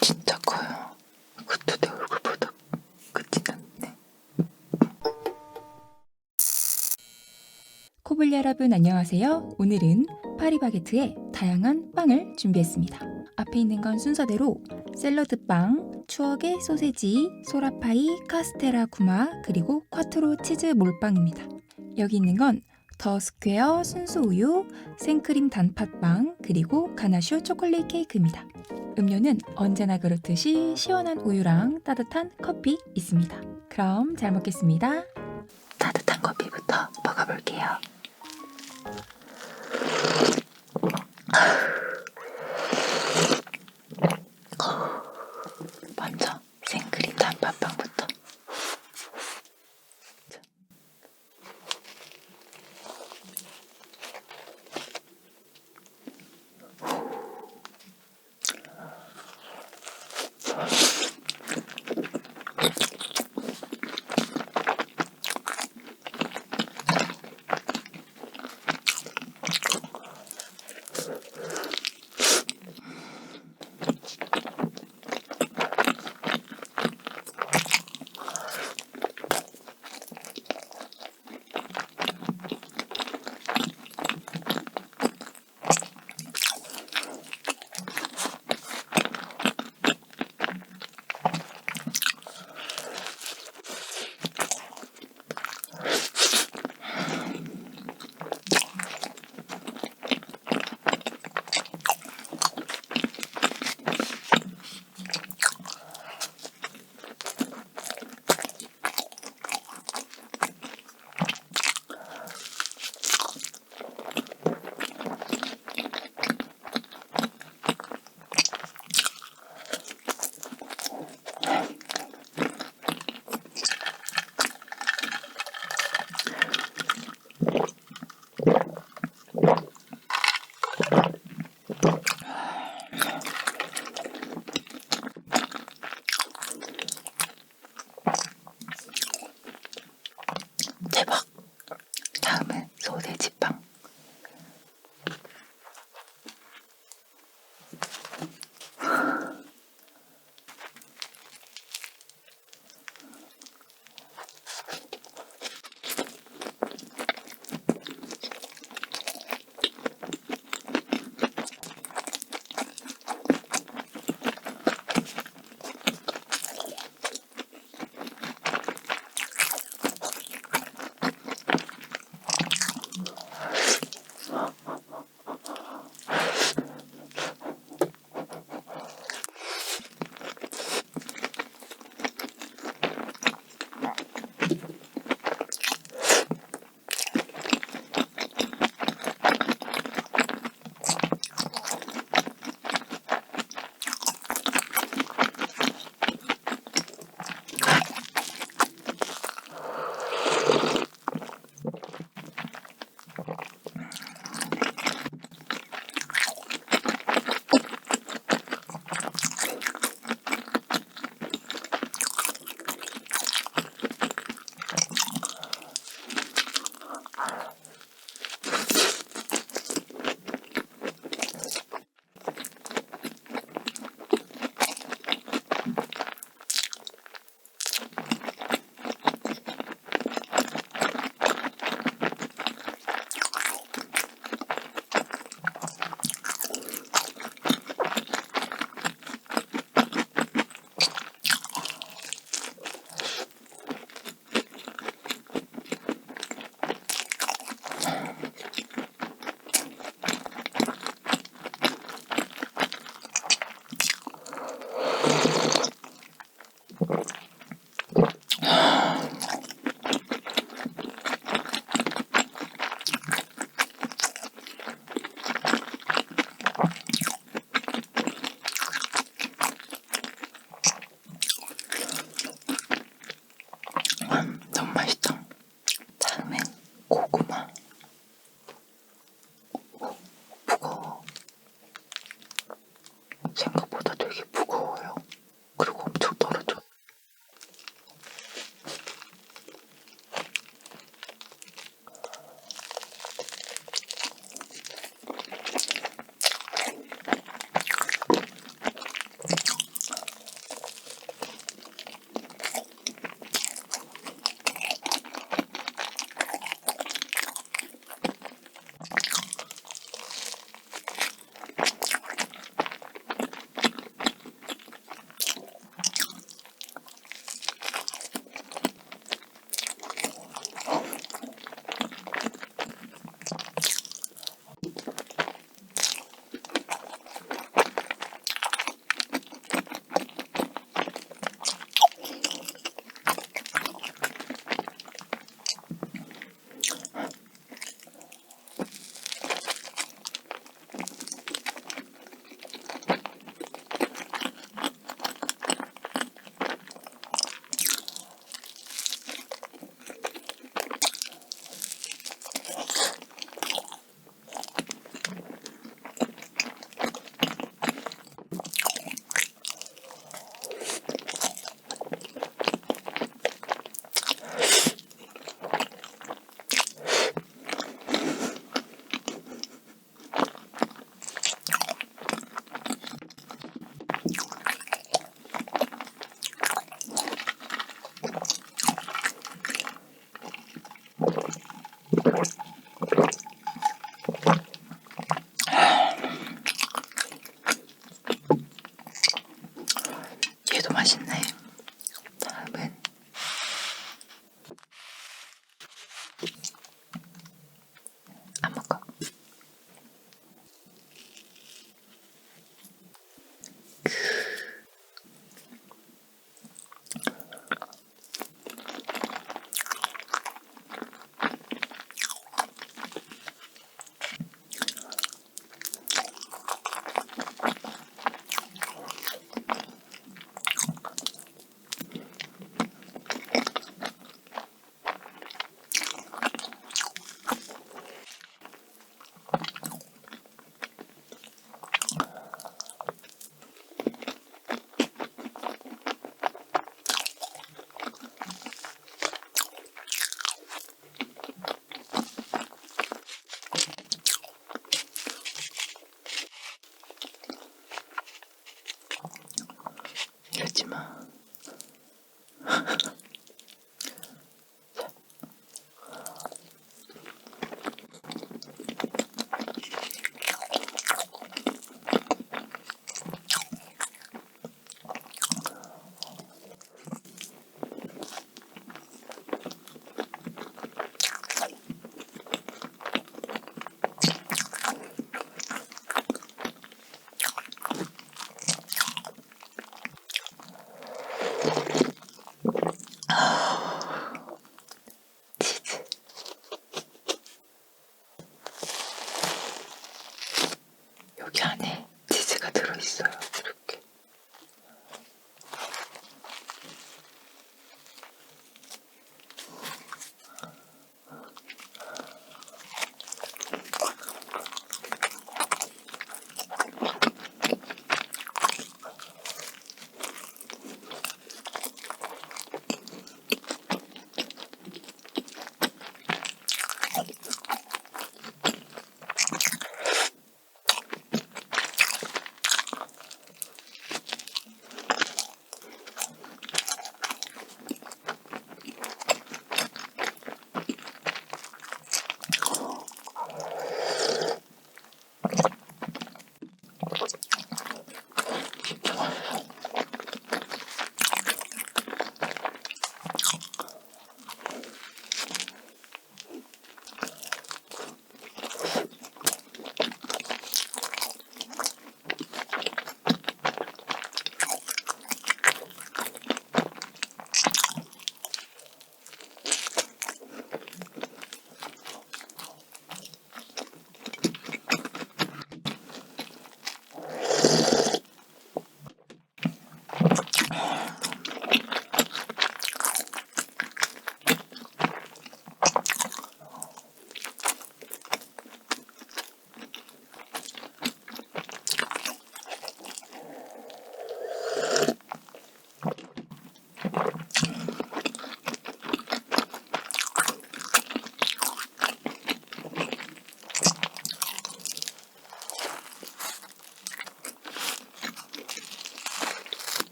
진짜 커요. 그것도 내 얼굴보다 크진 않네. 코블 여러분 안녕하세요. 오늘은 파리바게트에 다양한 빵을 준비했습니다. 앞에 있는 건 순서대로 샐러드 빵, 추억의 소세지, 소라파이, 카스테라 구마, 그리고 콰트로 치즈 몰빵입니다. 여기 있는 건 더 스퀘어 순수 우유, 생크림 단팥빵, 그리고 가나슈 초콜릿 케이크입니다. 음료는 언제나 그렇듯이 시원한 우유랑 따뜻한 커피 있습니다. 그럼 잘 먹겠습니다. 따뜻한 커피부터 먹어볼게요.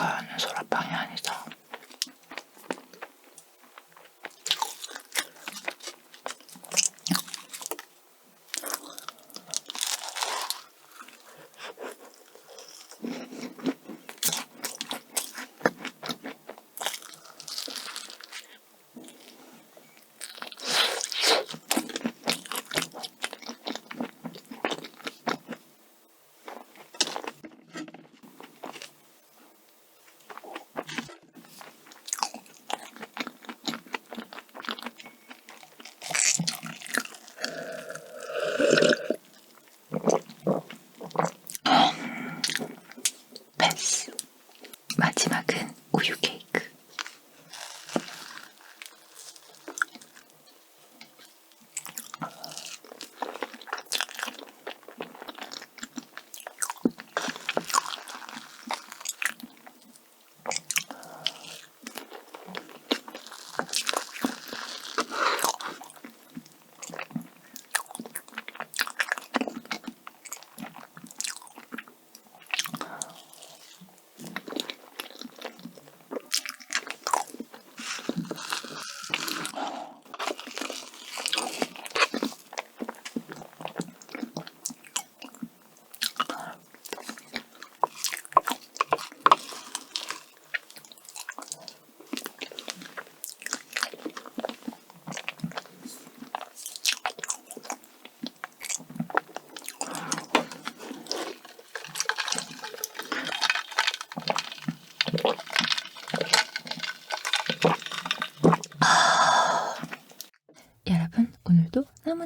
다가가는 소라방이.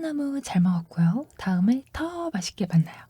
너무너무 잘 먹었고요. 다음에 더 맛있게 만나요.